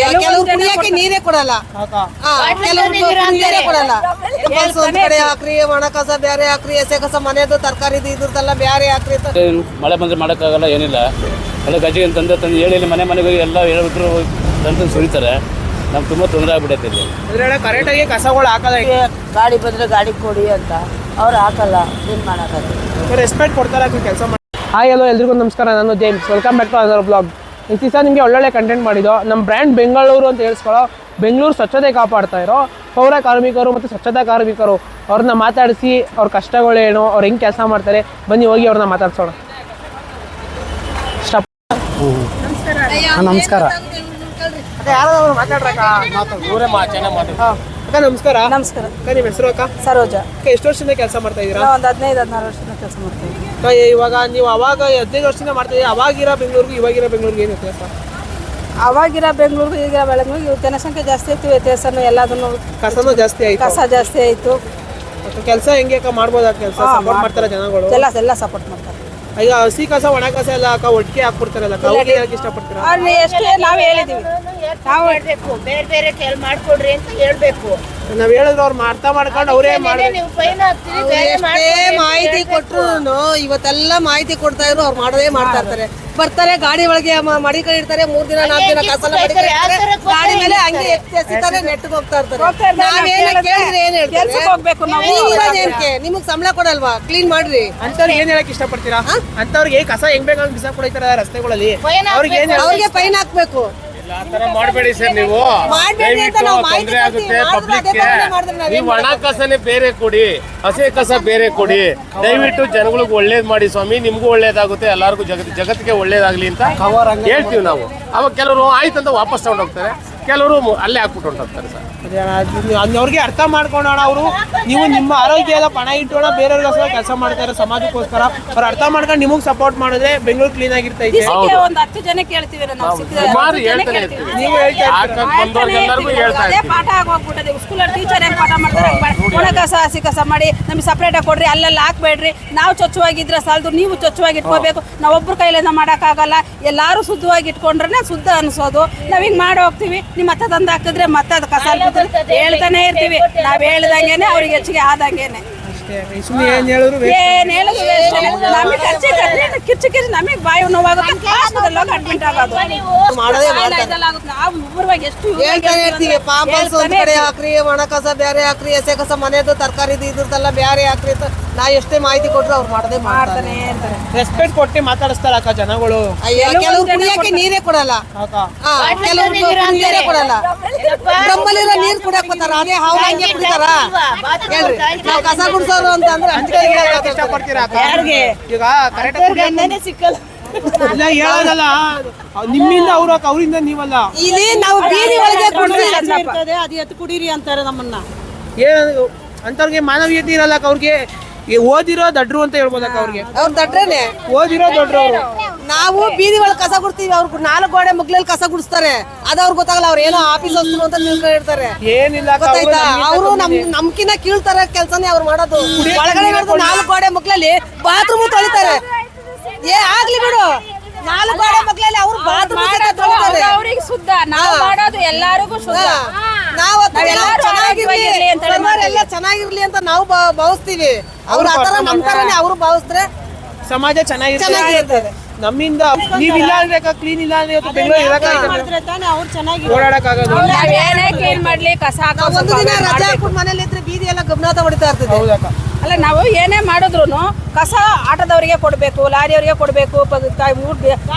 ಕೆಲವ್ರು ಕುಡಿಯಕ್ಕೆ ನೀರೇ ಕೊಡಲ್ಲ. ಕೆಲವ್ರು ನೀರೇ ಕೊಡಲ್ಲ. ಒಂದ್ ಕಡೆ ಹಾಕ್ರಿ ಒಣ ಕಸ ಬೇರೆ ಹಾಕ್ರಿ ಎಸೆ ಕಸ ಮನೆದು ತರಕಾರಿದು ಇದ್ರದ್ದೆಲ್ಲ ಬೇರೆ ಹಾಕ್ರಿ ಮಳೆ ಬಂದ್ರೆ ಮಾಡಕ್ಕಾಗಲ್ಲ ಏನಿಲ್ಲ. ಎಲ್ಲ ಗಜ್ಜಿಗೆ ತಂದೆ ತಂದು ಹೇಳಿ ಇಲ್ಲಿ ಮನೆ ಮನೆಗೆ ಹೋಗಿ ಎಲ್ಲ ಹೇಳ್ಬಿಟ್ರು ತಂದು ಸುರಿತಾರೆ. ನಮ್ಗೆ ತುಂಬ ತೊಂದರೆ ಆಗ್ಬಿಟ್ಟೈತೆ ಇಲ್ಲಿ. ಕರೆಕ್ಟ್ ಕರೆಕ್ಟಾಗಿ ಕಸಗಳು ಹಾಕಲ್ಲ ಗಾಡಿ ಬಂದ್ರೆ ಗಾಡಿ ಕೊಡಿ ಅಂತ. ಅವ್ರು ಹಾಕಲ್ಲ ಏನು ಮಾಡೋಕ್ಕಾಗಲ್ಲ. ರೆಸ್ಪೆಕ್ಟ್ ಕೊಡ್ತಾರೆ ಕೆಲಸ ಮಾಡಿ ಹಾಯ್ ಹಲೋ ಎಲ್ರಿಗೂ ನಮಸ್ಕಾರ. ನಾನು James welcome back to other blog ಈ ದಿವಸ ನಿಮಗೆ ಒಳ್ಳೊಳ್ಳೆ ಕಂಟೆಂಟ್ ಮಾಡಿದೋ ನಮ್ಮ ಬ್ರ್ಯಾಂಡ್ ಬೆಂಗಳೂರು ಅಂತ ಹೇಳಿಸ್ಕೊಳ್ಳೋ ಬೆಂಗಳೂರು ಸ್ವಚ್ಛತೆ ಕಾಪಾಡ್ತಾ ಇರೋ ಪೌರ ಕಾರ್ಮಿಕರು ಮತ್ತು ಸ್ವಚ್ಛತಾ ಕಾರ್ಮಿಕರು. ಅವ್ರನ್ನ ಮಾತಾಡಿಸಿ ಅವ್ರ ಕಷ್ಟಗಳೇನು ಅವ್ರು ಹೆಂಗೆ ಕೆಲಸ ಮಾಡ್ತಾರೆ ಬನ್ನಿ ಹೋಗಿ ಅವ್ರನ್ನ ಮಾತಾಡ್ಸೋಣ. ಸ್ಟಾಪ್. ನಮಸ್ಕಾರ. ಮಾತಾಡ್ರಕ್ಕ? ಅಕ್ಕ ನಮಸ್ಕಾರ. ನಮಸ್ಕಾರ. ಅಕ್ಕ ನಿಮ್ಮ ಹೆಸರು ಅಕ್ಕ? ಸರೋಜ. ಅಕ್ಕ ಎಷ್ಟು ವರ್ಷದಿಂದ ಕೆಲಸ ಮಾಡ್ತಾ ಇದ್ದೀರಾ ನಾವು ಒಂದು ಹದಿನೈದು ಹದಿನಾರು ವರ್ಷದಿಂದ ಕೆಲಸ ಮಾಡ್ತೀವಿ ಅಕ್ಕ, ಇವಾಗ ನೀವು ಅವಾಗ ಹದಿನೈದು ವರ್ಷದಿಂದ ಮಾಡ್ತಾ ಇದ್ದೀರಾ ಅವಾಗಿರೋ ಬೆಂಗಳೂರಿಗೆ ಇವಾಗಿರೋ ಬೆಂಗಳೂರಿಗೆ ಏನು ವ್ಯತ್ಯಾಸ? ಅವಾಗಿರೋ ಬೆಂಗಳೂರು ಈಗಿರೋ ಬೆಳಗ್ಗೆ ಇವು ಜನಸಂಖ್ಯೆ ಜಾಸ್ತಿ ಆಯ್ತು ವ್ಯತ್ಯಾಸನೂ ಎಲ್ಲದನ್ನು ಕಸನೂ ಜಾಸ್ತಿ ಆಯ್ತು. ಕಸ ಜಾಸ್ತಿ ಆಯಿತು. ಕೆಲಸ ಹೆಂಗೆ ಅಕ್ಕ ಮಾಡ್ಬೋದಾ ಕೆಲಸ? ಸಪೋರ್ಟ್ ಮಾಡ್ತಾರೆ ಜನಗಳು? ಎಲ್ಲ ಎಲ್ಲ ಸಪೋರ್ಟ್ ಮಾಡ್ತಾರೆ. ಈಗ ಹಸಿ ಕಸ ಒಣ ಕಸ ಎಲ್ಲ ಅಕ್ಕ ಒಟ್ಟಿಗೆ ಹಾಕ್ಬಿಡ್ತಾರಲ್ಲ ಅಕ್ಕ ಅವ್ರಿಗೆ ಯಾಕೆ ಇಷ್ಟಪಡ್ತೀರಾ? ಅವ್ರನ್ನ ಎಷ್ಟೇ ನಾವು ಹೇಳಿದೀವಿ. ನಾವು ಹೇಳ್ಬೇಕು ಬೇರೆ ಬೇರೆ ಕೆಲ್ ಮಾಡ್ಕೊಡ್ರಿ ಅಂತ ಹೇಳ್ಬೇಕು. ನಾವ್ ಹೇಳಿದ್ರೆ ಅವ್ರು ಅರ್ಥ ಮಾಡ್ಕೊಂಡು ಅವರೇ ಮಾಡಿ ನೀವು ಫೈನ್ ಹಾಕ್ತೀರಿ ಬೇರೆ ಎಷ್ಟೇ ಮಾಹಿತಿ ಕೊಟ್ರು ಇವತ್ತೆಲ್ಲ ಮಾಹಿತಿ ಕೊಡ್ತಾ ಇದ್ರು ಅವ್ರು ಮಾಡೋದೇ ಮಾಡ್ತಾ ಇರ್ತಾರೆ. ಬರ್ತಾರೆ ಗಾಡಿ ಒಳಗೆ ಮ- ಮಡಿಕೊಂಡಿರ್ತಾರೆ ಮೂರ್ ದಿನ ನಾಲ್ಕು ದಿನ ಕಸಲ ಮಡಿಕೊಂಡಿರ್ತಾರೆ ಗಾಡಿ ಮೇಲೆ ಹಂಗೆ ಎತ್ತಿ ಎಸಿತಾರೆ ನೆಟ್ಗೆ ಹೋಗ್ತಾ ಇರ್ತಾರೆ. ನಿಮ್ಗೆ ಕೇಳಿದ್ರೆ ಏನ್ ಕೆಲ್ಸಕ್ಕೆ ಹೋಗ್ಬೇಕು ನಾವು. ನೀವ್ ನಿಮಗ್ ಸಂಬಳ ಕೊಡಲ್ವಾ? ಕ್ಲೀನ್ ಮಾಡ್ರಿ. ಅಂತವ್ರಿಗೆ ಏನ್ ಹೇಳಕ್ ಇಷ್ಟಪಡ್ತೀರಾ? ಅಂತವ್ರಿಗೆ ಕಸ ಹೆಂಗ್ ಬೇಕಾದ್ರೆ ಬಿಸಾಕ್ ಕೊಡ್ತಾರೆ ರಸ್ತೆಗಳಲ್ಲಿ ಫೈನ್ ಅವ್ರಿಗೆ ಏನ್ ಹೇಳ ಅವ್ರಿಗೆ ಫೈನ್ ಹಾಕ್ಬೇಕು. ಮಾಡಬೇಡಿ ಸರ್ ನೀವು. ಮಾಡ್ಬೇಡಿ ಅಂತ ದಯವಿಟ್ಟು ನಾವು ಮಾಹಿತಿ ತೊಂದರೆ ಆಗುತ್ತೆ ಕೊಡ್ತೀವಿ. ಆದ್ರೂ ಅದೇ ಪಬ್ಲಿಕ್ಗೆ ತೊಂದ್ರೆ ಮಾಡಿದ್ರೆ ನಾವೇನ್ ನೀವು ಒಣ ಕಸನೇ ಬೇರೆ ಕೊಡಿ. ಹಸಿ ಕಸ ಬೇರೆ ಕೊಡಿ. ದಯವಿಟ್ಟು ಜನಗಳಿಗೆ ಒಳ್ಳೇದ್ ಮಾಡಿ ಸ್ವಾಮಿ. ನಿಮ್ಗೂ ಒಳ್ಳೇದಾಗುತ್ತೆ. ಎಲ್ಲರಿಗೂ ಜಗತ್ ಜಗತ್ತಿಗೆ ಒಳ್ಳೇದಾಗ್ಲಿ ಅಂತ ಹೇಳ್ತೀವಿ ನಾವು. ಅವಾಗ ಕೆಲವರು ಆಯ್ತಂತ ವಾಪಸ್ ತಗೊಂಡೋಗ್ತಾರೆ. ಕೆಲವರು ಅಲ್ಲೇ ಹಾಕ್ಬಿಟ್ಟು ಹೊಂಟೋಗ್ತಾರೆ ಸರ್. ಅವ್ರಿಗೆ ಅರ್ಥ ಮಾಡ್ಕೊಂಡೋಣ ಅವರು. ನೀವು ನಿಮ್ಮ ಆರೋಗ್ಯದ ಪಣ ಇಟ್ಟೋಣ ಬೇರೆಯವ್ರಿಗೋಸ್ಕರ ಕೆಲಸ ಮಾಡ್ತಾರೆ ಸಮಾಜಕ್ಕೋಸ್ಕರ. ಅವ್ರು ಅರ್ಥ ಮಾಡ್ಕೊಂಡು ನಿಮಗೆ ಸಪೋರ್ಟ್ ಮಾಡಿದ್ರೆ ಬೆಂಗಳೂರು ಕ್ಲೀನ್ ಆಗಿರ್ತೈತೆ. ಒಂದು ಹತ್ತು ಜನ ಕೇಳ್ತೀವಿ. ನಾವು ಪಾಠ ಆಗೋಗ್ಬಿಟ್ಟದೆ. ಸ್ಕೂಲಲ್ಲಿ ಟೀಚರ್ ಹೆಂಗ್ ಪಾಠ ಮಾಡ್ತಾರೆ? ಒಣ ಕಸ ಹಸಿ ಕಸ ಮಾಡಿ ನಮಗೆ ಸಪ್ರೇಟ್ ಆಗಿ ಕೊಡ್ರಿ ಅಲ್ಲೆಲ್ಲ ಹಾಕ್ಬೇಡ್ರಿ. ನಾವು ಸ್ವಚ್ಛವಾಗಿದ್ರೆ ಸಾಲದು ನೀವು ಸ್ವಚ್ಛವಾಗಿ ಇಟ್ಕೋಬೇಕು ನಾವು ಒಬ್ರ ಕೈಲಿಂದ ಮಾಡೋಕ್ಕಾಗಲ್ಲ. ಎಲ್ಲಾರು ಶುದ್ಧವಾಗಿ ಇಟ್ಕೊಂಡ್ರೆ ಶುದ್ಧ ಅನ್ಸೋದು. ನಾವ್ ಹಿಂಗ್ ಮಾಡಿ ಹೋಗ್ತೀವಿ. ನಿಮ್ಮ ಮತ್ತೆ ತಂದು ಹಾಕಿದ್ರೆ ಮತ್ತೆ ಅದು ಕಸ ಹೇಳ್ತಾನೆ ಇರ್ತೀವಿ. ನಾವ್ ಹೇಳ್ದಂಗೆನೆ ಅವ್ರಿಗೆ ಹೆಚ್ಚಿಗೆ ಆದಂಗೆನೆ. ಅಷ್ಟೇ ಸುಮ್ಮನೆ ಏನ್ ಹೇಳಿದ್ರು waste. ಏನ್ ಹೇಳಿದ್ರು ನಮಗೆ ಖರ್ಚಿ ಕಿಚ್ಚು ಕಿಚ್ಚು ನಮಗೆ ಬಾಯಿ ನೋವಾಗುತ್ತೆ. ಹಾಸ್ಪಿಟಲ್ ಹೋಗಿ ಅಡ್ಮಿಟ್ ಆಗೋದು. ಮಾಡೋದೇ ಮಾಡ್ತಾರೆ. ನಾವು ಊರ್ವಾಗ ಎಷ್ಟು use ಹೇಳ್ತಾನೆ ಇರ್ತೀವಿ ಮಾಡ್ತೀವಿ. ಒಂದ್ ಹೇಳ್ತಾನೆ ಕಡೆ ಹಾಕ್ರಿ ಒಣ ಕಸ ಬೇರೆ ಹಾಕ್ರಿ ಎಸೆ ಕಸ ಮನೆದು ತರಕಾರಿದು ಇದ್ರದ್ದೆಲ್ಲ ಬೇರೆ ಹಾಕ್ರಿ ಅಂತ. ನಾ ಎಷ್ಟೇ ಮಾಹಿತಿ ಕೊಟ್ರು ಅವ್ರು ಮಾಡದೆ ಮಾಡ್ತಾರೆ ಮಾಡ್ತಾನೆ. ರೆಸ್ಪೆಕ್ಟ್ ಕೊಟ್ಟು ಮಾತಾಡಿಸ್ತಾರ ಅಕ್ಕ ಜನಗಳು ಕೆಲವು ಕುಡಿಯಕ್ಕೆ ನೀರೇ ಕೊಡಲ್ಲ ಕೆಲವ್ರು ನೀರೇ ಕೊಡಲ್ಲ ನಮ್ಮಲ್ಲಿರೋ ನೀರ್ ಕುಡಿಯಕ್ ಬರ್ತಾರ ಅದೇ ಹಾವು ಹಂಗೆ ಕುಡಿತಾರ ಹೇಳ್ರಿ ನಾವ್ ಕಸ ಗುಡ್ಸೋರು ಅಂತ ಅಂದ್ರೆ ಇಷ್ಟಪಡ್ತೀರಾ ಈಗ ಕರೆಕ್ಟ್ ಸಿಕ್ಕಲ್ಲ ಇಲ್ಲ ಹೇಳೋದಲ್ಲ ನಿಮ್ಮಿಂದ ಅವ್ರು ಅವರಿಂದ ನೀವಲ್ಲ ಇಲ್ಲಿ ನಾವು ಬೀದಿ ಒಳಗೆ ಕುಡಿದ್ರೆ ಅದು ಎತ್ತು ಕುಡೀರಿ ಅಂತಾರೆ ನಮ್ಮನ್ನ ಏನ್ ಅಂತವ್ರಿಗೆ ಮಾನವೀಯತೆ ಇರಲ್ಲ ಅವ್ರಿಗೆ ಈ ಓದಿರೋ ದಡ್ರು ಅಂತ ಹೇಳ್ಬೋದಕ್ಕ ಅವ್ರಿಗೆ? ಅವ್ರ ದಡ್ರೇನೆ. ಓದಿರೋ ದೊಡ್ರು ಅವರು. ನಾವು ಬೀದಿ ಒಳಗೆ ಕಸ ಗುಡ್ತೀವಿ ಅವ್ರು ನಾಲ್ಕು ಗೋಡೆ ಮುಗ್ಲಲ್ಲಿ ಕಸ ಗುಡಿಸ್ತಾರೆ. ಅದ ಅವ್ರಿಗೆ ಗೊತ್ತಾಗಲ್ಲ ಅವ್ರು ಏನೋ ಆಫೀಸ್ ಹೋಗ್ತಾರೆ ಅಂತ ತಿಳ್ಕೊಂಡಿರ್ತಾರೆ. ಏನಿಲ್ಲ ಅಕ್ಕ, ಅವ್ರು ಗೊತ್ತಾಯ್ತಾ? ಅವರು ನಮ್. ನಮ್ಕಿನ ಕೀಳ್ತಾರೆ ಕೆಲ್ಸನೇ ಅವ್ರು ಮಾಡೋದು. ಒಳಗಡೆ ನೋಡಿದ್ರೆ ನಾಲ್ಕು ಗೋಡೆ ಮಕ್ಳಲ್ಲಿ ಬಾತ್ರೂಮ್ ತೊಳಿತಾರೆ. ಏ ಆಗ್ಲಿ ಬಿಡು. ನಾಲ್ಕು ಗೋಡೆ ಮಕ್ಳಲ್ಲಿ ಅವ್ರು ಬಾತ್ರೂಮ್ ತೊಳಿತಾರೆ. ಅವ್ರಿಗೆ ಶುದ್ಧ. ನಾವು ಮಾಡೋದು ಎಲ್ಲಾರಿಗೂ ಶುದ್ಧ. ನಾವು ನಾವೆಲ್ಲರೂ ಆರೋಗ್ಯವಾಗಿರ್ಲಿ ಅಂತ ಹೇಳಿ ಎಲ್ಲ ಚೆನ್ನಾಗಿರ್ಲಿ ಅಂತ ನಾವು ಭಾವಿಸ್ತೀವಿ. ಅವ್ರು ಆತರ ನಮ್ ತರನೇ ಅವ್ರು ಭಾವಿಸ್ತಾರೆ. ಸಮಾಜ ಚೆನ್ನಾಗಿರ್ತದೆ ನಮ್ಮಿಂದ ನೀವಿಲ್ಲ ಅಂದ್ರೆ ಕ್ಲೀನ್ ಇಲ್ಲ ಅಂದ್ರೆ ಇವತ್ತು ಬೆಂಗಳೂರು ಇರಕ್ಕಾಗಲ್ಲ? ಓಡಾಡಕ್ಕಾಗದು ಆಗೋದು ಏನೇ ಕ್ಲೀನ್ ಮಾಡ್ಲಿ ಕಸ ಹಾಕೋ ಒಂದು ದಿನ ರಜೆ. ಹಾಕ್ಬಿಟ್ಟು ಮನೇಲಿ ಇದ್ರೆ ಬೀದಿ ಎಲ್ಲ ಗಮನಾಥ ಹೊಡಿತಾ ಇರ್ತದೆ. ಹೌದಕ್ಕ. ಅಲ್ಲ ನಾವು ಏನೇ ಮಾಡಿದ್ರು ಕಸ ಆಟದವರಿಗೆ ಕೊಡಬೇಕು ಲಾರಿಯವರಿಗೆ ಕೊಡಬೇಕು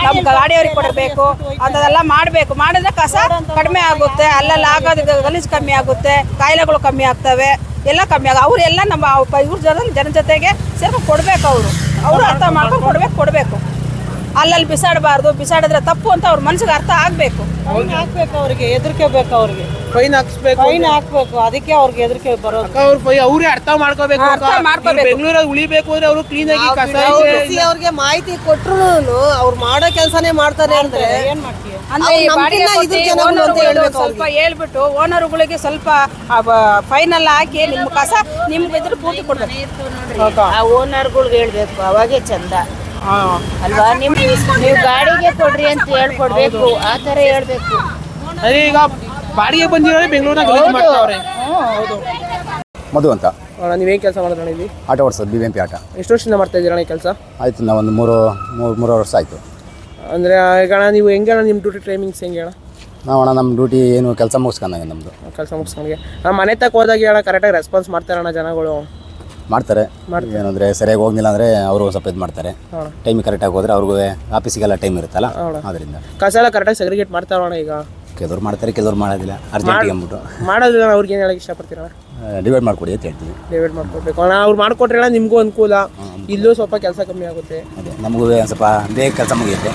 ನಮ್ಮ ಗಾಡಿಯವ್ರಿಗೆ ಕೊಡಬೇಕು ಅದೆಲ್ಲ ಮಾಡಬೇಕು. ಮಾಡಿದ್ರೆ ಕಸ ಕಡಿಮೆ ಆಗುತ್ತೆ ಅಲ್ಲೆಲ್ಲ ಆಗೋದು ಗಲೀಜು ಕಮ್ಮಿ ಆಗುತ್ತೆ ಕಾಯಿಲೆಗಳು ಕಮ್ಮಿ ಆಗ್ತವೆ ಎಲ್ಲ ಕಮ್ಮಿ ಆಗ ಅವರೆಲ್ಲ ನಮ್ಮ ಇವ್ರ ಜನ ಜನ ಜೊತೆಗೆ ಸೇರ್ಕೊಂಡು ಕೊಡಬೇಕು ಅವರು. ಅವರು ಅರ್ಥ ಮಾಡ್ಕೊಂಡು ಕೊಡಬೇಕು ಕೊಡಬೇಕು. ಅಲ್ಲಲ್ಲಿ ಬಿಸಾಡಬಾರ್ದು ಬಿಸಾಡಿದ್ರೆ ತಪ್ಪು ಅಂತ ಅವ್ರ ಮನ್ಸಿಗೆ ಅರ್ಥ ಆಗಬೇಕು. ಹಾಕ್ಬೇಕು ಅವ್ರಿಗೆ ಹೆದರಿಕೆ ಬೇಕು ಅವ್ರಿಗೆ. ಫೈನ್ ಹಾಕ್ಸ್ಬೇಕು. ಫೈನ್ ಹಾಕ್ಬೇಕು ಅದಕ್ಕೆ ಅವ್ರಿಗೆ ಹೆದರಿಕೆ ಬರೋದು. ಅಕ್ಕ ಅವ್ರ ಫೈ ಅವ್ರೇ ಅರ್ಥ ಮಾಡ್ಕೋಬೇಕು ಅರ್ಥ ಮಾಡ್ಕೋಬೇಕು. ಬೆಂಗಳೂರಲ್ಲಿ ಉಳಿಬೇಕು ಅಂದ್ರೆ ಅವರು ಕ್ಲೀನ್ ಆಗಿ ಕಸ. ಬಿಸಿ ಅವ್ರಿಗೆ ಮಾಹಿತಿ ಕೊಟ್ರು ಅವ್ರು ಮಾಡೋ ಕೆಲಸನೇ ಮಾಡ್ತಾರೆ ಅಂದ್ರೆ ಏನ್ ಮಾಡ್ತೀಯ? ಅಂದ್ರೆ ಅವ್ರು ಈ ನಮ್ಕಿನ್ನ ಬಾಡಿಗೆ ಇದ್ರ ಜನಗಳು ಅಂತ ಓನರ್ಗಳು ಹೇಳ್ಬೇಕು ಸ್ವಲ್ಪ ಹೇಳ್ಬಿಟ್ಟು ಓನರ್ಗಳಿಗೆ ಸ್ವಲ್ಪ ಫೈನಲ್ ಹಾಕಿ ನಿಮ್ಮ ಕಸ ನಿಮ್ಗೆ ಇದ್ರ ಪೂರ್ತಿ ಕೊಡ್ಬೇಕು. ಆ ಓನರ್ಗಳ್ಗೆ ಹೇಳ್ಬೇಕು ಅವಾಗೆ ಚಂದ. ಅಲ್ವಾ? ನಿಮ್ ನೀವು ಗಾಡಿಗೆ ಕೊಡ್ರಿ ಅಂತ ಹೇಳ್ಕೊಡ್ಬೇಕು. ಆ ತರ ಹೇಳ್ಬೇಕು. ಅದೇ ಈಗ ಬಾಡಿಗೆ ಬಂದಿರೋರೆ ಬೆಂಗಳೂರಿನಾಗ ಗಲೀಜು ಮಾಡ್ತಾವ್ರೆ. ಹೌದು. ಮಧು ಅಂತ. ಅಣ್ಣ ನೀವೇನು ಕೆಲಸ ಮಾಡೋದಣ್ಣ ಇಲ್ಲಿ? ಆಟ ಓಡಿಸೋದು ಬಿ ಬಿ ಎಂ ಪಿ ಆಟ. ಎಷ್ಟು ವರ್ಷದಿಂದ ಮಾಡ್ತಾ ಇದ್ದೀರಣ್ಣ ಈ ಕೆಲಸ? ಆಯಿತು ನಾವು ಒಂದು ಮೂರು ಮೂರು ಮೂರುವರೆ ವರ್ಷ ಆಯಿತು. ಅಂದರೆ ಈಗ ಅಣ್ಣ ನೀವು ಹೆಂಗೆ ಅಣ್ಣ ನಿಮ್ಮ ಡ್ಯೂಟಿ ಟೈಮಿಂಗ್ಸ್ ಹೆಂಗೆ ಅಣ್ಣ? ನಾವು ಅಣ್ಣ ನಮ್ಮ ಡ್ಯೂಟಿ ಏನು ಕೆಲಸ ಮುಗಿಸ್ಕೊಂಡಾಗ ನಮ್ಮದು ಕೆಲಸ ಮುಗಿಸ್ಕೊಂಡಾಗೆ. ನಮ್ಮ ಮನೆ ತಕ್ಕ ಹೋದಾಗ ಅಣ್ಣ ಕರೆಕ್ಟಾಗಿ ರೆಸ್ಪಾನ್ಸ್ ಮಾಡ್ತಾರಣ್ಣ ಜನಗಳು. ಮಾಡ್ತಾರೆ. ಏನಂದರೆ ಸರಿಯಾಗಿ ಹೋಗ್ಲಿಲ್ಲ ಅಂದರೆ ಅವರು ಸ್ವಲ್ಪ ಇದು ಮಾಡ್ತಾರೆ. ಟೈಮ್ ಟೈಮಿಗೆ ಕರೆಕ್ಟಾಗಿ ಹೋದ್ರೆ ಅವ್ರಿಗೂ ಆಫೀಸಿಗೆಲ್ಲ ಟೈಮ್ ಇರುತ್ತಲ್ಲ? ಅದರಿಂದ ಕಸ ಎಲ್ಲ ಕರೆಕ್ಟಾಗಿ ಸೆಗ್ರಿಗೇಟ್ ಮಾಡ್ತಾರೋಣ ಈಗ? ಕೆಲವ್ರು ಮಾಡ್ತಾರೆ ಕೆಲವ್ರು ಮಾಡೋದಿಲ್ಲ. ಅರ್ಜೆಂಟ್ ಅಂದ್ಬಿಟ್ಟು. ಮಾಡೋದಿಲ್ಲ ಅವ್ರಿಗೆ ಏನು ಹೇಳಕ್ಕೆ ಇಷ್ಟಪಡ್ತೀರಣ್ಣ ಡಿವೈಡ್ ಮಾಡಿಕೊಡಿ ಅಂತ ಹೇಳ್ತೀವಿ. ಡಿವೈಡ್ ಮಾಡ್ಕೊಡ್ಬೇಕು. ಅಣ್ಣ ಅವ್ರು ಮಾಡ್ಕೊಟ್ರೆ ಅಣ್ಣ ನಿಮಗೂ ಅನುಕೂಲ. ಇಲ್ಲೂ ಸ್ವಲ್ಪ ಕೆಲಸ ಕಮ್ಮಿ ಆಗುತ್ತೆ. ಅದೇ ನಮಗೂ ಒಂದು ಸ್ವಲ್ಪ ಬೇಗ ಕೆಲಸ ಮುಗಿಯುತ್ತೆ.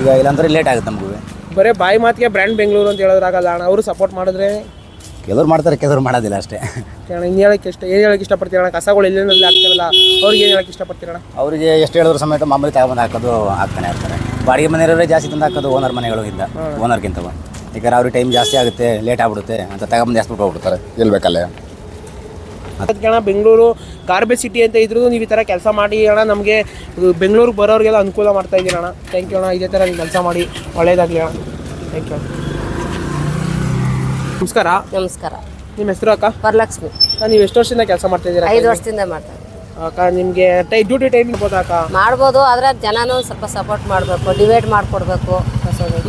ಈಗ ಇಲ್ಲಾಂದ್ರೆ ಲೇಟ್ ಆಗುತ್ತೆ ನಮಗೂ. ಬರೀ ಬಾಯಿ ಮಾತಿಗೆ ಬ್ರ್ಯಾಂಡ್ ಬೆಂಗಳೂರು ಅಂತ ಹೇಳೋದ್ರಾಗಲ್ಲ ಅಣ್ಣ. ಅವರು ಸಪೋರ್ಟ್ ಮಾಡಿದ್ರೆ ಕೆಲವ್ರು ಮಾಡ್ತಾರೆ ಕೆಲವ್ರು ಮಾಡೋದಿಲ್ಲ ಅಷ್ಟೇ. ಅಣ್ಣ ಇನ್ನು ಹೇಳಕ್ಕೆ ಇಷ್ಟ ಏನು ಹೇಳಕ್ಕೆ ಇಷ್ಟಪಡ್ತೀರ ಅಣ್ಣ? ಕಸಗಳು ಎಲ್ಲೆಲ್ಲಿ ಆಗ್ತಿರಲ್ಲ ಅವ್ರಿಗೆ ಏನು ಹೇಳಕ್ಕೆ ಇಷ್ಟಪಡ್ತೀರಣ್ಣ ಅವರಿಗೆ ಎಷ್ಟು ಹೇಳಿದ್ರು ಸಮೇತ ಮಾಮೂಲಿ ತಗೊಂಡು ಹಾಕೋದು ಹಾಕ್ತಾನೆ ಇರ್ತಾರೆ ಬಾಡಿಗೆ ಮನೆಯವರೇ ಜಾಸ್ತಿ ತಂದು ಹಾಕೋದು ಓನರ್ ಮನೆಗಳಿಂದ ಓನರ್ಗಿಂತ ಯಾಕಂದ್ರೆ ಅವ್ರಿಗೆ ಟೈಮ್ ಜಾಸ್ತಿ ಆಗುತ್ತೆ ಲೇಟ್ ಆಗ್ಬಿಡುತ್ತೆ ಅಂತ ತಗೊಂಬಂದು ಜಾಸ್ತಿ ಹೋಗ್ಬಿಡ್ತಾರೆ. ಎಲ್ಲಿ ಬೇಕಲ್ಲೇ? ಅದಕ್ಕೆ ಅಣ್ಣ ಬೆಂಗಳೂರು ಗಾರ್ಬೇಜ್ ಸಿಟಿ ಅಂತ ಇದ್ರು ನೀವು ಈ ಥರ ಕೆಲಸ ಮಾಡಿ ಅಣ್ಣ ನಮಗೆ ಬೆಂಗಳೂರಿಗೆ ಬರೋರಿಗೆಲ್ಲ ಅನುಕೂಲ ಮಾಡ್ತಾ ಇದ್ದೀರಣ್ಣ ಥ್ಯಾಂಕ್ ಯು ಅಣ್ಣ ಇದೇ ಥರ ನೀವು ಕೆಲಸ ಮಾಡಿ ಒಳ್ಳೇದಾಗಲಿ ಅಣ್ಣ. ಥ್ಯಾಂಕ್ ಯು ನಮಸ್ಕಾರ. ನಮಸ್ಕಾರ. ನಿಮ್ಮ ಹೆಸರು ಅಕ್ಕ? ವರಲಕ್ಷ್ಮಿ. ನೀವು ಎಷ್ಟು ವರ್ಷದಿಂದ ಕೆಲಸ ಮಾಡ್ತಾ ಇದ್ದೀರಾ ಐದು ವರ್ಷದಿಂದ ಮಾಡ್ತಾರೆ ಅಕ್ಕ ನಿಮಗೆ ಟೈ ಡ್ಯೂಟಿ ಟೈಮ್ ಇರ್ಬೋದಾ ಅಕ್ಕ? ಮಾಡ್ಬೋದು ಆದರೆ ಜನನೂ ಸ್ವಲ್ಪ ಸಪೋರ್ಟ್ ಮಾಡಬೇಕು ಡಿವೈಡ್ ಮಾಡಿಕೊಡ್ಬೇಕು.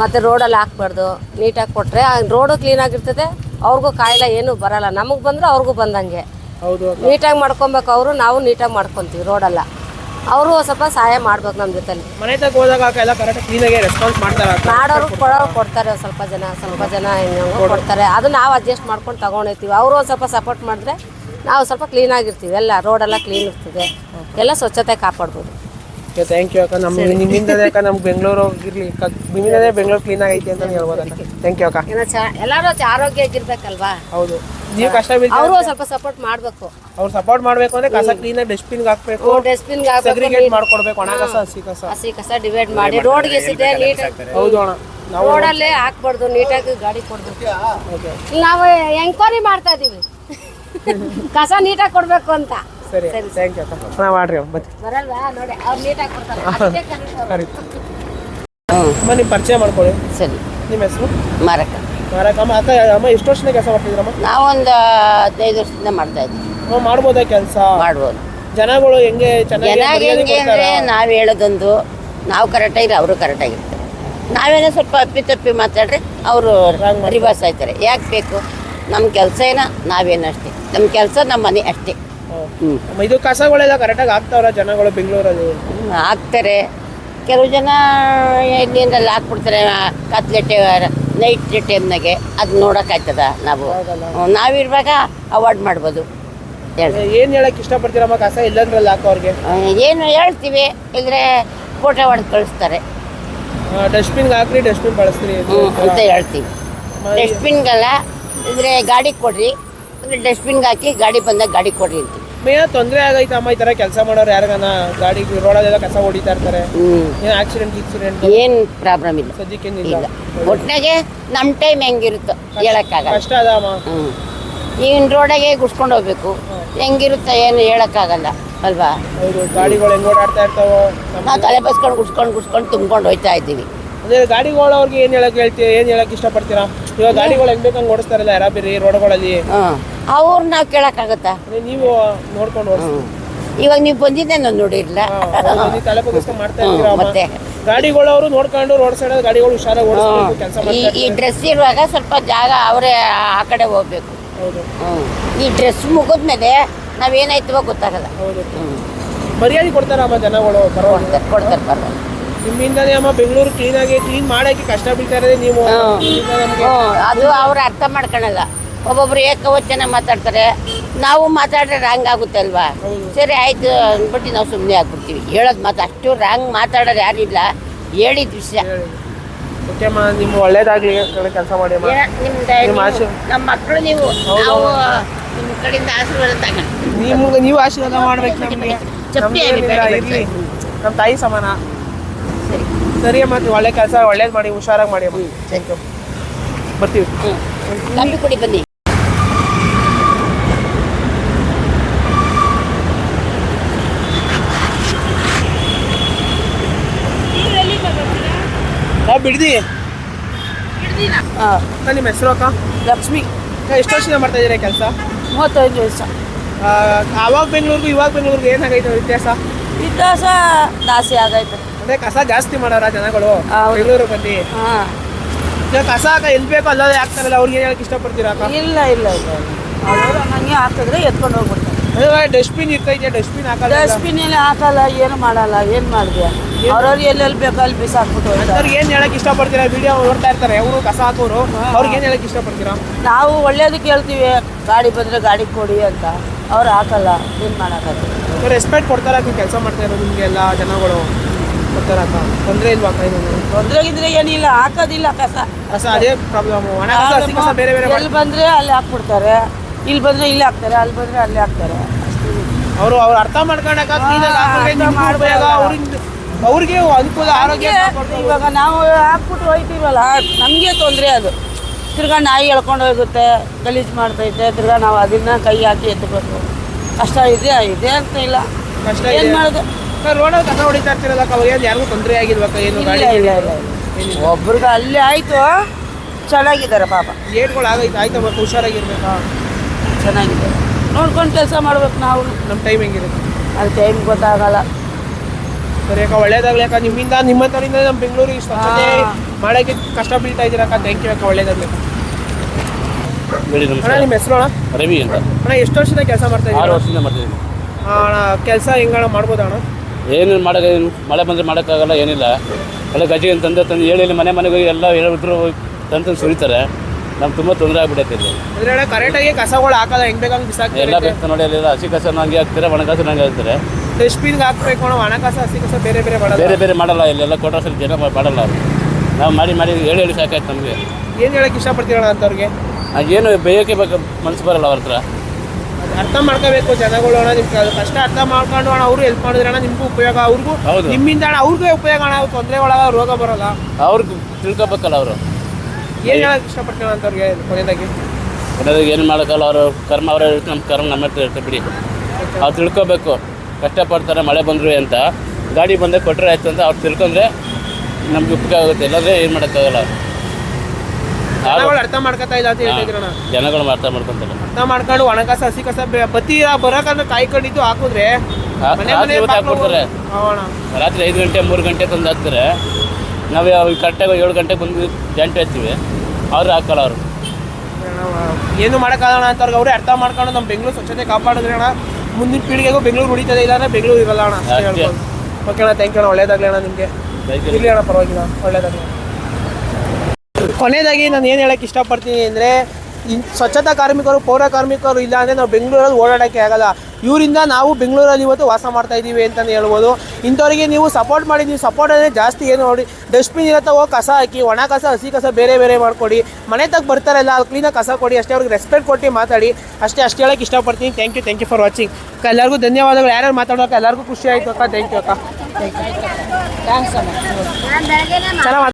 ಮತ್ತು ರೋಡಲ್ಲಿ ಹಾಕ್ಬಾರ್ದು ನೀಟಾಗಿ ಕೊಟ್ಟರೆ ರೋಡು ಕ್ಲೀನಾಗಿರ್ತದೆ ಅವ್ರಿಗೂ ಕಾಯಿಲೆ ಏನೂ ಬರಲ್ಲ. ನಮಗೆ ಬಂದರೆ ಅವ್ರಿಗೂ ಬಂದಂಗೆ. ಹೌದು ನೀಟಾಗಿ ಮಾಡ್ಕೊಬೇಕು ಅವರು ನಾವು ನೀಟಾಗಿ ಮಾಡ್ಕೊತೀವಿ ರೋಡೆಲ್ಲ ಅವರು ಸ್ವಲ್ಪ ಸಹಾಯ ಮಾಡ್ಬೇಕು ನಮ್ಮ ಜೊತೆಲಿ. ಮನೆ ತಗ ಹೋದಾಗ ಅಕ್ಕ ಎಲ್ಲ ಕರೆಕ್ಟ್ ಕ್ಲೀನಾಗಿ ರೆಸ್ಪಾನ್ಸ್ ಮಾಡ್ತಾರೆ? ಮಾಡೋರು ಕೊಡೋರು ಕೊಡ್ತಾರೆ ಸ್ವಲ್ಪ ಜನ ಸ್ವಲ್ಪ ಜನ ಹೆಂಗೆ ಕೊಡ್ತಾರೆ. ಅದು ನಾವು ಅಡ್ಜಸ್ಟ್ ಮಾಡ್ಕೊಂಡು ತಗೊಂಡಿರ್ತೀವಿ. ಅವರು ಒಂದು ಸ್ವಲ್ಪ ಸಪೋರ್ಟ್ ಮಾಡಿದ್ರೆ ನಾವು ಸ್ವಲ್ಪ ಕ್ಲೀನಾಗಿರ್ತೀವಿ ಎಲ್ಲ ರೋಡೆಲ್ಲ ಕ್ಲೀನ್ ಇರ್ತದೆ. ಎಲ್ಲ ಸ್ವಚ್ಛತೆ ಕಾಪಾಡ್ಬೋದು. ಥ್ಯಾಂಕ್ ಯು ಅಕ್ಕ. ನಮ್ಮ ನಿಮ್ಮಿಂದಲೇ ಅಕ್ಕ ನಮ್ಗೆ ಬೆಂಗಳೂರು ಹೋಗಿರ್ಲಿ. ನಿಮ್ಮಿಂದಲೇ ಬೆಂಗಳೂರು ಕ್ಲೀನ್ ಆಗೈತೆ ಅಂತ ಹೇಳ್ಬೋದು ಅಕ್ಕ ಥ್ಯಾಂಕ್ ಯು ಅಕ್ಕ. ಎಲ್ಲರೂ ಆರೋಗ್ಯ ಆರೋಗ್ಯವಾಗಿರ್ಬೇಕಲ್ವಾ? ಹೌದು. ನೀವು ಕಷ್ಟ ಅವರು ಸ್ವಲ್ಪ ಸಪೋರ್ಟ್ ಮಾಡಬೇಕು. ಅವ್ರು ಸಪೋರ್ಟ್ ಮಾಡಬೇಕು ಅಂದ್ರೆ ಕಸ ಕ್ಲೀನ್ ಡಸ್ಟ್ಬಿನ್ಗೆ ಹಾಕ್ಬೇಕು. ಹಾಕಬೇಕು. ಸೆಗ್ರಿಗೇಟ್ ಮಾಡ್ಕೊಡ್ಬೇಕು. ಒಣ ಕಸ ಹಸಿ ಕಸ. ಹಸಿ ಕಸ ಡಿವೈಡ್ ಮಾಡಿ. ರೋಡ್ ಎಸಿದೆ ನೀಟ್ ಹೌದು ಅಣ್ಣ. ನಾವು ರೋಡಲ್ಲೇ ಹಾಕ್ಬಾರ್ದು ನೀಟಾಗಿ ಗಾಡಿ ಕೊಡ್ಬೇಕು. ಓಕೆ ನಾವು ಎಂಕ್ವೈರಿ ಮಾಡ್ತಾ ಇದೀವಿ. ಕಸ ನೀಟಾಗಿ ಕೊಡ್ಬೇಕು ಅಂತ. ಸರಿ ಥ್ಯಾಂಕ್ ಯು ಅಕ್ಕ. ನಾವು ಮಾಡ್ರಿ ಬನ್ನಿ ಬರಲ್ವಾ? ನೋಡಿ ಅವ್ರು ನೀಟಾಗಿ ಕೊಡ್ತಾರೆ. ಅಷ್ಟೇ. ಸರಿ. ನಿಮ್ಮ ಪರಿಚಯ ಮಾಡ್ಕೊಳ್ಳಿ. ಸರಿ. ನಿಮ್ಮ ಹೆಸರು? ಮಾರಕ ಮಾರಕ ಅಮ್ಮ ಅಕ್ಕ ಅಮ್ಮ ಎಷ್ಟು ವರ್ಷದಿಂದ ಕೆಲಸ ಮಾಡ್ತಿದ್ರಮ್ಮ ನಾವೊಂದು ಹದಿನೈದು ವರ್ಷದಿಂದ ಮಾಡ್ತಾ ಇದ್ದೀವಿ. ನಾವು ಮಾಡ್ಬೋದಾ ಕೆಲಸ? ಮಾಡ್ಬೋದು. ಜನಗಳು ಹೆಂಗೆ ಚೆನ್ನಾಗಿ ಚೆನ್ನಾಗಿ ಹೆಂಗೆ? ಅಂದರೆ ನಾವು ಹೇಳೋದೊಂದು ನಾವು ಕರೆಕ್ಟಾಗಿ ಅವರು ಕರೆಕ್ಟಾಗಿರ್ತಾರೆ ನಾವೇನೋ ಸ್ವಲ್ಪ ಅಪ್ಪಿ ತಪ್ಪಿ ಮಾತಾಡ್ರೆ ಅವರು ರಿವರ್ಸ್ ಆಯ್ತಾರೆ. ಯಾಕೆ ಬೇಕು? ನಮ್ಮ ಕೆಲಸ ಏನ ನಾವೇನು ಅಷ್ಟೇ. ನಮ್ಮ ಕೆಲಸ ನಮ್ಮ ಮನೆ ಅಷ್ಟೇ. ಇದು ಕಸಗಳೆಲ್ಲ ಕರೆಕ್ಟಾಗಿ ಹಾಕ್ತಾವ್ರ ಜನಗಳು ಬೆಂಗಳೂರಲ್ಲಿ? ಹಾಕ್ತಾರೆ. ಕೆಲವು ಜನ ಎಲ್ಲಿಂದಲ್ಲ ಹಾಕ್ಬಿಡ್ತಾರೆ ಕತ್ಲೆಟ್ಟೆ ನೈಟ್ ಟೈಮ್ನಾಗೆ ಅದು ನೋಡೋಕ್ಕಾಯ್ತದ ನಾವು. ನಾವಿರುವಾಗ ಅವಾಯ್ಡ್ ಮಾಡ್ಬೋದು. ಏನು ಹೇಳಕ್ಕೆ ಹೇಳಕ್ ಇಷ್ಟಪಡ್ತೀರಮ್ಮ ಕಸ ಇಲ್ಲಂದ್ರಲ್ಲ ಹಾಕೋರಿಗೆ? ಏನು ಹೇಳ್ತೀವಿ. ಇಲ್ಲದ್ರೆ ಫೋಟೋ ಹೊಡೆದು ಕಳಿಸ್ತಾರೆ. ಡಸ್ಟ್ಬಿನ್ಗೆ ಹಾಕ್ರಿ ಡಸ್ಟ್ಬಿನ್ ಬಳಸ್ತೀರಿ ಅಂತ ಹೇಳ್ತೀವಿ. ಡಸ್ಟ್ಬಿನ್ಗೆಲ್ಲ ಇದ್ರೆ ಗಾಡಿಗೆ ಕೊಡ್ರಿ. ಡಸ್ಟ್ಬಿನ್ಗೆ ಹಾಕಿ ಗಾಡಿ ಬಂದಾಗ ಗಾಡಿ ಕೊಡ್ರಿ ಅಂತ. ಮೇಯ ತೊಂದರೆ ಆಗೈತೆ ಅಮ್ಮ ಈ ತರ ಕೆಲಸ ಮಾಡೋರು ಯಾರಿಗಾನ ಗಾಡಿ ರೋಡಲ್ಲೆಲ್ಲ ಕಸ ಹೊಡಿತಾ ಇರ್ತಾರೆ. ಏನು ಆಕ್ಸಿಡೆಂಟ್ ಗಿಕ್ಸಿಡೆಂಟ್ ಏನು ಪ್ರಾಬ್ಲಮ್ ಇಲ್ಲ. ಸದ್ಯಕ್ಕೇನಿಲ್ಲ. ಇಲ್ಲ. ಒಟ್ಟಿನಾಗೆ ನಮ್ಮ ಟೈಮ್ ಹೆಂಗಿರುತ್ತೋ ಹೇಳೋಕ್ಕಾಗಲ್ಲ. ಕಷ್ಟ ಅದ ಅಮ್ಮ. ಈಗಿನ ರೋಡಾಗೆ ಗುಡ್ಸ್ಕೊಂಡು ಹೋಗ್ಬೇಕು. ಹೆಂಗಿರುತ್ತ ಏನು ಹೇಳೋಕ್ಕಾಗಲ್ಲ. ಅಲ್ವಾ? ಹೌದು ಗಾಡಿಗಳು ಹೆಂಗ್ ಓಡಾಡ್ತಾ ಇರ್ತಾವೋ ನಾವು ತಲೆ ಬಸ್ಕೊಂಡು ಗುಡ್ಸ್ಕೊಂಡು ಗುಡ್ಸ್ಕೊಂಡು ತುಂಬ್ಕೊಂಡು ಹೋಯ್ತಾ ಇದ್ದೀವಿ. ಅಂದ್ರೆ ಗಾಡಿಗಳು ಅವ್ರಿಗೆ ಏನ್ ಹೇಳಕ್ ಹೇಳ್ತೀವಿ ಏನ್ ಹೇಳಕ್ ಇಷ್ಟಪಡ್ತೀರಾ? ಇವಾಗ ಗಾಡಿಗಳು ಹೆಂಗ್ ಬೇಕಂಗ್ ಓಡಿಸ್ತಾರಲ್ಲ ಯಾರಾಬಿರಿ ರೋಡ್ಗಳಲ್ಲಿ. ಹ್ಞೂ ಅವ್ರು ನಾವು ಕೇಳೋಕ್ಕಾಗತ್ತಾ ನೀವು ನೋಡ್ಕೊಂಡು ಇವಾಗ ನೀವು ಬಂದಿದ್ದೆ ನಾನು ನೋಡಿರ್ಲ ಮತ್ತೆ? ಗಾಡಿಗಳವರು ನೋಡ್ಕೊಂಡು ರೋಡ್ ಸೈಡ್ ಗಾಡಿಗಳು ಹುಷಾರಾಗಿ ಓಡಿಸ್ಬೇಕು ಕೆಲಸ ಈ ಈ ಡ್ರೆಸ್ ಇರುವಾಗ ಸ್ವಲ್ಪ ಜಾಗ ಅವರೇ ಆ ಕಡೆ ಹೋಗ್ಬೇಕು. ಹೌದು. ಈ ಡ್ರೆಸ್ ಮುಗಿದ್ಮೇಲೆ ನಾವೇನಾಯ್ತವೋ ಗೊತ್ತಾಗಲ್ಲ. ಹೌದು. ಮರ್ಯಾದೆ ಕೊಡ್ತಾರ ಅಮ್ಮ ಜನಗಳು? ಬರೋದು ಕೊಡ್ತಾರೆ ಕೊಡ್ತಾರೆ ಪರವಾಗಿಲ್ಲ. ನಿಮ್ಮಿಂದಾನೇ ಅಮ್ಮ ಬೆಂಗಳೂರು ಕ್ಲೀನ್ ಆಗಿ ಕ್ಲೀನ್ ಮಾಡಕ್ಕೆ ಕಷ್ಟ ಬೀಳ್ತಾರೆ ನೀವು. ಹ್ಮ್. ನಮ್ಗೆ ಅದು ಅವ್ರು ಅರ್ಥ ಮಾಡ್ಕೊಳಲ್ಲ. ಒಬ್ಬೊಬ್ರು ಏಕವಚನ ಮಾತಾಡ್ತಾರೆ. ನಾವು ಮಾತಾಡ್ರೆ ರಾಂಗ್ ಆಗುತ್ತೆ ಅಲ್ವಾ ಸರಿ ಆಯ್ತು ಅಂದ್ಬಿಟ್ಟು ನಾವು ಸುಮ್ಮನೆ ಆಗ್ಬಿಡ್ತೀವಿ. ಹೇಳೋದು ಮಾತು ಅಷ್ಟು ರಾಂಗ್ ಮಾತಾಡೋರು ಯಾರಿಲ್ಲ ಹೇಳಿದ ವಿಷಯ. ಓಕೆ ಅಮ್ಮ ನಿಮ್ಮ ಒಳ್ಳೇದಾಗ್ಲಿ ಕೆಲಸ ಮಾಡಿ ಅಮ್ಮ. ನಿಮ್ದು ನಿಮ್ಮ ಮಕ್ಕಳು ನೀವು ನಾವು ನಿಮ್ಮ ಕಡೆಯಿಂದ ಆಶೀರ್ವಾದ ತಗೊಂಡು ನಿಮ್ಗೆ ನೀವು ಆಶೀರ್ವಾದ ಮಾಡ್ಬೇಕು ನಮಗೆ. ಆಗ್ಲಿ, ನಮ್ಮ ತಾಯಿ ಸಮಾನ. ಸರಿ. ಅಮ್ಮ ನೀವು ಒಳ್ಳೆ ಕೆಲಸ ಒಳ್ಳೇದು ಮಾಡಿ ಹುಷಾರಾಗಿ ಮಾಡಿ ಅಮ್ಮ. ಥ್ಯಾಂಕ್ ಯು ಬರ್ತೀವಿ. ಹ್ಞೂ ಕುಡಿ ಬನ್ನಿ ನಾವು ಬಿಡ್ದಿ ಹಾಂ ನಿಮ್ಮ ಹೆಸರು ಅಕ್ಕ? ಲಕ್ಷ್ಮಿ. ಎಷ್ಟು ವರ್ಷದಿಂದ ಮಾಡ್ತಾ ಇದ್ದೀರಾ ಕೆಲಸ? ಮೂವತ್ತೈದು ವರ್ಷ. ಆವಾಗ ಬೆಂಗಳೂರಿಗೂ ಇವಾಗ ಬೆಂಗಳೂರಿಗೆ ಏನಾಗೈತೆ ವ್ಯತ್ಯಾಸ ವ್ಯತ್ಯಾಸ ಜಾಸ್ತಿ ಆಗೈತೆ. ಅಂದರೆ ಕಸ ಜಾಸ್ತಿ ಮಾಡೋರ ಜನಗಳು. ಬೆಂಗಳೂರು ಬಂದು ಹಾಂ. ಈಗ ಕಸ ಅಕ್ಕ ಎಲ್ಲಿ ಬೇಕೋ ಅಲ್ಲದೆ ಹಾಕ್ತಾರಲ್ಲ ಅವ್ರಿಗೆ ಹೇಳಕ್ ಇಷ್ಟಪಡ್ತೀರಾ ಅಕ್ಕ? ಇಲ್ಲ ಇಲ್ಲ ಇಲ್ಲ ಅವರು ನನಗೆ ಹಾಕಿದ್ರೆ ಎತ್ಕೊಂಡು ಹೋಗ್ಬಿಡ್ತಾರೆ. ಡಸ್ಟ್ಬಿನ್ ಇರ್ತೈತೆ ಡಸ್ಟ್ಬಿನ್ ಹಾಕಲ್ಲ ಡಸ್ಟ್ಬಿನ್ ಎಲ್ಲ ಹಾಕಲ್ಲ ಏನು ಮಾಡಲ್ಲ ಏನು ಮಾಡಿದ್ಯಾ ಅವ್ರವ್ರು ಎಲ್ಲೆಲ್ಲಿ ಬೇಕೋ ಅಲ್ಲಿ ಬಿಸಾಕ್ಬಿಟ್ಟು ಹೋಗ್ತಾರೆ. ಅವ್ರಿಗೆ ಏನ್ ಹೇಳಕ್ ಇಷ್ಟಪಡ್ತೀರಾ? ವಿಡಿಯೋ ನೋಡ್ತಾ ಇರ್ತಾರೆ. ಅವರು ಕಸ ಹಾಕೋರು. ಅವ್ರಿಗೆ ಏನ್ ಹೇಳಕ್ ಇಷ್ಟಪಡ್ತೀರಾ? ನಾವು ಒಳ್ಳೇದಕ್ಕೆ ಹೇಳ್ತೀವಿ ಗಾಡಿ ಬಂದರೆ ಗಾಡಿ ಕೊಡಿ ಅಂತ. ಅವ್ರು ಹಾಕಲ್ಲ. ಏನು ಮಾಡೋಕ್ಕಾಗಲ್ಲ. ರೆಸ್ಪೆಕ್ಟ್ ಕೊಡ್ತಾರ ಕೆಲಸ ಮಾಡ್ತಾ ಇರೋ ನಿಮ್ಗೆ ಎಲ್ಲ ಜನಗಳು. ಕೊಡ್ತಾರ ಅಂತ. ತೊಂದ್ರೆ ಇಲ್ವಾ ಅಕ್ಕ ಇದು ತೊಂದರೆ ಗಿದ್ರೆ ಏನಿಲ್ಲ. ಹಾಕೋದಿಲ್ಲ ಕಸ. ಕಸ ಅದೇ ಪ್ರಾಬ್ಲಮ್ ಒಣ ಕಸ ಹಸಿ ಕಸ ಬೇರೆ ಬೇರೆ ಎಲ್ಲಿ ಬಂದರೆ ಅಲ್ಲಿ ಹಾಕ್ಬಿಡ್ತಾರೆ. ಇಲ್ಲಿ ಬಂದರೆ ಇಲ್ಲಿ ಹಾಕ್ತಾರೆ. ಅಲ್ಲಿ ಬಂದರೆ ಅಲ್ಲಿ ಹಾಕ್ತಾರೆ. ಅವರು ಅವ್ರು ಅರ್ಥ ಅರ್ಥ ನಿಮ್ಗೂ ಅವ್ರಿಗೆ ಅವ್ರಿಗೆ ಅನುಕೂಲ ಆರೋಗ್ಯ ಇವಾಗ ನಾವು ಹಾಕ್ಬಿಟ್ಟು ಹೋಯ್ತೀವಲ್ಲ ನಮಗೆ ತೊಂದರೆ ಅದು. ತಿರ್ಗಾ ನಾಯಿ ಎಳ್ಕೊಂಡು ಹೋಗುತ್ತೆ ಗಲೀಜು ಮಾಡ್ತೈತೆ ತಿರ್ಗಾ ನಾವು ಅದನ್ನ ಕೈ ಹಾಕಿ ಎತ್ಬೇಕು. ಕಷ್ಟ ಇದೆ ಇದೆ ಅಂತ ಇಲ್ಲ. ಕಷ್ಟ ಏನು ಮಾಡೋದು? ರೋಡಲ್ಲಿ ಕಸ ಹೊಡಿತಾ ಇರ್ತಿರಲ್ಲ ಅಕ್ಕ ಅವಾಗ ಏನ್ ಯಾರಿಗೂ ತೊಂದರೆ ಆಗಿಲ್ವಕ್ಕ ಏನು ಇಲ್ಲ ಇಲ್ಲ ಇಲ್ಲ ಇಲ್ಲ. ಒಬ್ರಿಗೆ ಅಲ್ಲಿ ಆಯಿತು ಚೆನ್ನಾಗಿದ್ದಾರೆ ಪಾಪ. ಏಟ್ಗಳು ಆಗೈತೆ ಆಯ್ತಾ ಮತ್ತೆ ಹುಷಾರಾಗಿರ್ಬೇಕಾ? ಚೆನ್ನಾಗಿದೆ. ನೋಡ್ಕೊಂಡು ಕೆಲಸ ಮಾಡ್ಬೇಕು ನಾವು. ನಮ್ಮ ಟೈಮ್ ಹೆಂಗಿರುತ್ತೆ? ಅದು ಟೈಮ್ ಗೊತ್ತಾಗಲ್ಲ. ಸರಿ ಅಕ್ಕ ಒಳ್ಳೇದಾಗ್ಲಿ ಅಕ್ಕ ನಿಮ್ಮಿಂದ ನಿಮ್ಮಂತವರಿಂದ ನಮ್ಮ ಬೆಂಗಳೂರಿಗೆ ಸ್ವಚ್ಛತೆ ಮಾಡೋಕ್ಕೆ ಕಷ್ಟ ಬೀಳ್ತಾ ಇದ್ದೀರಾ ಅಕ್ಕ ಥ್ಯಾಂಕ್ ಯು ಅಕ್ಕ ಒಳ್ಳೇದಾಗ್ಲಿ ಅಣ್ಣ ನಮಸ್ಕಾರ. ನಿಮ್ಮ ಹೆಸರು ಅಣ್ಣ? ರವಿ ಅಂತ. ಅಣ್ಣ ಎಷ್ಟು ವರ್ಷದ ಕೆಲಸ ಮಾಡ್ತಾ ಆರು ಇದ್ದೀರಾ ವರ್ಷದಿಂದ ಮಾಡ್ತಿದ್ದೀನಿ ಅಣ್ಣ ಕೆಲಸ ಹೆಂಗಣ್ಣ ಮಾಡ್ಬೋದಾ ಅಣ್ಣ? ಏನು ಮಾಡೋಕೆ ಮಳೆ ಬಂದರೆ ಮಾಡೋಕ್ಕಾಗಲ್ಲ ಏನಿಲ್ಲ. ಎಲ್ಲ ಗಜ್ಜಿ ತಂದೆ ತಂದು ಹೇಳಿ ಇಲ್ಲಿ ಮನೆ ಮನೆಗೆ ಹೋಗಿ ಎಲ್ಲ ಹೇಳಿದ್ರು ತಂದು ತಂದು ಸುರಿತಾರೆ. ನಮ್ಗೆ ತುಂಬ ತೊಂದರೆ ಆಗ್ಬಿಟ್ಟೈತೆ ಇಲ್ಲಿ. ಅಂದ್ರೆ ಕರೆಕ್ಟಾಗಿ ಕಸಗಳು ಹಾಕಲ್ಲ ಹೆಂಗ್ ಬೇಕಂಗ್ ಎಲ್ಲ ಬಿಸಾಕ್ತಾರೆ ಬೇಕು ನೋಡಿ ಅಲ್ಲೆಲ್ಲ ಹಸಿ ಕಸ ನಂಗೆ ಹಾಕ್ತಾರೆ ಒಣ ಕಸ ನಂಗೆ ಹಾಕ್ತಾರೆ. ಡಸ್ಟ್ಬಿನ್ಗೆ ಹಾಕ್ಬೇಕು ಅಣ್ಣ ಒಣ ಕಸ ಹಸಿ ಕಸ ಬೇರೆ ಬೇರೆ ಮಾಡಲ್ಲ. ಬೇರೆ ಬೇರೆ ಮಾಡಲ್ಲ ಇಲ್ಲೆಲ್ಲ ಕೊಟ್ರಸಲ್ಲಿ ಜನ ಮಾಡಲ್ಲ. ನಾವು ಮಾಡಿ ಮಾಡಿ ಹೇಳಿ ಹೇಳಿ ಸಾಕಾಯ್ತು ನಮಗೆ. ಏನು ಹೇಳಕ್ ಇಷ್ಟಪಡ್ತೀರಣ ಅಂತವ್ರಿಗೆ? ಏನು ಬೇಯೋಕೆ ಬೇಕು ಮನಸ್ಸು ಬರಲ್ಲ ಅವ್ರ ಹತ್ರ. ಅರ್ಥ ಮಾಡ್ಕೋಬೇಕು ಜನಗಳು ಅಣ್ಣ ಕಷ್ಟ ಅರ್ಥ ಮಾಡ್ಕೊಂಡು ಅಣ್ಣ ಅವರು ಹೆಲ್ಪ್ ಮಾಡಿದ್ರೆ ಅಣ್ಣ ನಿಮ್ಗೂ ಉಪಯೋಗ ಅವ್ರಿಗೂ ಹೌದು. ನಿಮ್ಮಿಂದ ಅಣ್ಣ ಅವ್ರಿಗೂ ಉಪಯೋಗ ಅಣ್ಣ ತೊಂದರೆ ಒಳಗ ರೋಗ ಬರಲ್ಲ. ಅವ್ರಿಗೆ ತಿಳ್ಕೊಬೇಕಲ್ಲ ಅವರು. ಏನ್ ಹೇಳಕ್ ಇಷ್ಟಪಡ್ತೀರ ಅಂತವ್ರಿಗೆ ಕೊನೆಯದಾಗಿ ಏನು ಮಾಡೋಕ್ಕಲ್ಲ ಅವರು ಕರ್ಮ ಅವರೇ ಇರುತ್ತೆ ನಮ್ಮ ಕರ್ಮ ನಮ್ಮ ಹತ್ರ ಇರುತ್ತೆ ಬಿಡಿ. ಅವ್ರು ತಿಳ್ಕೊಬೇಕು. ಕಷ್ಟಪಡ್ತಾರೆ ಮಳೆ ಬಂದರು ಅಂತ. ಗಾಡಿ ಬಂದೆ ಕೊಟ್ಟರೆ ಆಯ್ತು ಅಂತ ಅವ್ರು ತಿಳ್ಕೊಂಡ್ರೆ ನಮ್ಗೆ ಉಪಯೋಗ ಆಗುತ್ತೆ. ಇಲ್ಲಾಂದ್ರೆ ಏನು ಮಾಡೋಕ್ಕಾಗಲ್ಲ. ಜನಗಳು ಅರ್ಥ ಮಾಡ್ಕೊತಾ ಇಲ್ಲ ಅಂತ ಜನಗಳು ಮಾತ್ರ ಮಾಡ್ಕೊಂತಾರೆ. ಅರ್ಥ ಮಾಡ್ಕೊಂಡು ಒಣ ಕಸ ಹಸಿ ಕಸ ಬತ್ತಿ ಬರೋಕಂದ್ರೆ ಕಾಯ್ಕೊಂಡಿದ್ದು ಹಾಕಿದ್ರೆ. ರಾತ್ರಿ ಐದು ಗಂಟೆ ಮೂರು ಗಂಟೆ ತಂದು ಹಾಕ್ತಾರೆ. ನಾವು ಯಾವ ಕರೆಕ್ಟಾಗಿ ಏಳು ಗಂಟೆಗೆ ಬಂದು ಗಂಟೆ ಹೇಳ್ತೀವಿ ಅವ್ರು ಹಾಕಲ್ಲ ಅವರು. ಏನು ಮಾಡೋಕ್ಕಾಗಲ್ಲ ಅಂತವ್ರಿಗೆ ಅವರೇ ಅರ್ಥ ಮಾಡ್ಕೊಂಡು ನಮ್ಮ ಬೆಂಗಳೂರು ಸ್ವಚ್ಛತೆ ಕಾಪಾಡಿದ್ರೆ ಅಣ್ಣ ಮುಂದಿನ ಪೀಳಿಗೆಗೂ ಬೆಂಗಳೂರು ಉಳಿತದೆ ಇಲ್ಲ ಅಂದ್ರೆ ಬೆಂಗಳೂರು ಇರಲ್ಲ ಅಣ್ಣ ಓಕೆ ಅಣ್ಣ ಥ್ಯಾಂಕ್ ಯು ಅಣ್ಣ ಒಳ್ಳೇದಾಗಲಿ ಅಣ್ಣ ನಿಮಗೆ. ಇರಲಿ ಅಣ್ಣ ಪರವಾಗಿಲ್ಲ ಒಳ್ಳೆಯದಾಗಲಿ ಕೊನೆಯದಾಗಿ ನಾನು ಏನು ಹೇಳಕ್ಕೆ ಇಷ್ಟಪಡ್ತೀನಿ ಅಂದರೆ ಸ್ವಚ್ಛತಾ ಕಾರ್ಮಿಕರು ಪೌರ ಕಾರ್ಮಿಕರು ಇಲ್ಲ ಅಂದರೆ ನಾವು ಬೆಂಗಳೂರಲ್ಲಿ ಓಡಾಡೋಕ್ಕೆ ಆಗಲ್ಲ. ಇವರಿಂದ ನಾವು ಬೆಂಗಳೂರಲ್ಲಿ ಇವತ್ತು ವಾಸ ಮಾಡ್ತಾ ಇದ್ದೀವಿ ಅಂತಲೇ ಹೇಳ್ಬೋದು. ಇಂಥವರಿಗೆ ನೀವು ಸಪೋರ್ಟ್ ಮಾಡಿ ನೀವು ಸಪೋರ್ಟ್ ಅಂದರೆ ಜಾಸ್ತಿ ಏನು ನೋಡಿ ಡಸ್ಟ್ಬಿನ್ ಇರತ್ತೆ ಹೋಗಿ ಕಸ ಹಾಕಿ ಒಣ ಕಸ ಹಸಿ ಕಸ ಬೇರೆ ಬೇರೆ ಮಾಡಿಕೊಡಿ. ಮನೆ ತಗ ಬರ್ತಾರಲ್ಲ ಅಲ್ಲಿ ಕ್ಲೀನಾಗಿ ಕಸ ಕೊಡಿ ಅಷ್ಟೇ ಅವ್ರಿಗೆ ರೆಸ್ಪೆಕ್ಟ್ ಕೊಟ್ಟು ಮಾತಾಡಿ. ಅಷ್ಟೇ ಅಷ್ಟು ಹೇಳಕ್ಕೆ ಇಷ್ಟಪಡ್ತೀನಿ. Thank you thank you for watching ಅಕ್ಕ ಎಲ್ಲರಿಗೂ ಧನ್ಯವಾದಗಳು. ಯಾರ್ಯಾರು ಮಾತಾಡೋಕೆ ಎಲ್ಲರಿಗೂ ಖುಷಿ ಆಯಿತು ಅಕ್ಕ. ಥ್ಯಾಂಕ್ ಯು ಅಕ್ಕ. ಥ್ಯಾಂಕ್ ಯು ಚೆನ್ನಾಗಿ